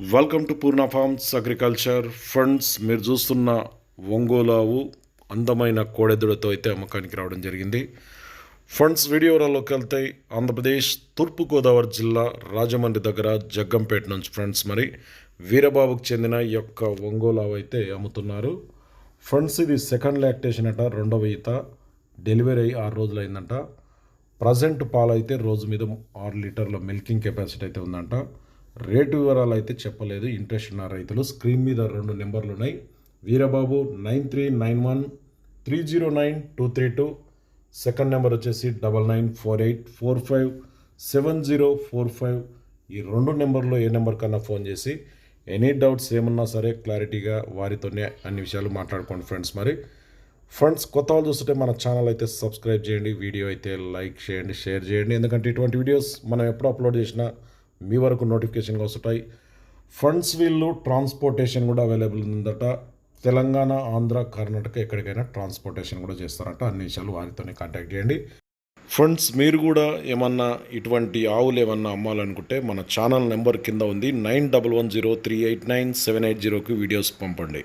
Welcome to Purna farms agriculture funds మీరు చూస్తున్న ఒంగోలావు అందమైన కోడెదుడతో అయితే అమ్మకానికి రావడం జరిగింది. ఫండ్స్ వీడియోలలోకి వెళ్తే ఆంధ్రప్రదేశ్ తూర్పుగోదావరి జిల్లా రాజమండ్రి దగ్గర జగ్గంపేట నుంచి ఫ్రెండ్స్ మరి వీరబాబుకు చెందిన ఈ యొక్క ఒంగోలావు అయితే అమ్ముతున్నారు. ఫ్రెండ్స్ ఇది సెకండ్ లాక్టేషన్ అట రెండవ ఈత. డెలివరీ అయ్యి ఆరు రోజులు అయిందంట ప్రజెంట్ పాలు అయితే రోజు మీద ఆరు లీటర్ల మిల్కింగ్ కెపాసిటీ అయితే ఉందంట. రేటు వివరాలు అయితే చెప్పలేదు. ఇంట్రెస్ట్ ఉన్న రైతులు స్క్రీన్ మీద రెండు నెంబర్లు ఉన్నాయి. Veerababu nine three nine one three zero nine two three two. Second number వచ్చేసి double nine four eight four five seven zero four five. ఈ రెండు నెంబర్లో ఏ నెంబర్ కన్నా ఫోన్ చేసి ఎనీ డౌట్స్ ఏమన్నా సరే క్లారిటీగా వారితోనే అన్ని విషయాలు మాట్లాడుకోండి ఫ్రెండ్స్ మరి. ఫ్రెండ్స్ కొత్త వాళ్ళు చూస్తుంటే మన ఛానల్ అయితే సబ్స్క్రైబ్ చేయండి. వీడియో అయితే లైక్ చేయండి షేర్ చేయండి. ఎందుకంటే ఇటువంటి వీడియోస్ మనం ఎప్పుడు అప్లోడ్ చేసినా మీ వరకు నోటిఫికేషన్గా వస్తుంటాయి. ఫండ్స్ వీళ్ళు ట్రాన్స్పోర్టేషన్ కూడా అవైలబుల్ ఉందట తెలంగాణ ఆంధ్ర కర్ణాటక ఎక్కడికైనా ట్రాన్స్పోర్టేషన్ కూడా చేస్తారట. అన్ని విషయాలు వారితోనే కాంటాక్ట్ చేయండి. ఫ్రెండ్స్ మీరు కూడా ఏమన్నా ఇటువంటి ఆవులు ఏమన్నా అమ్మాలనుకుంటే మన ఛానల్ నెంబర్ కింద ఉంది. Nine double one zero three eight nine seven eight జీరోకి వీడియోస్ పంపండి.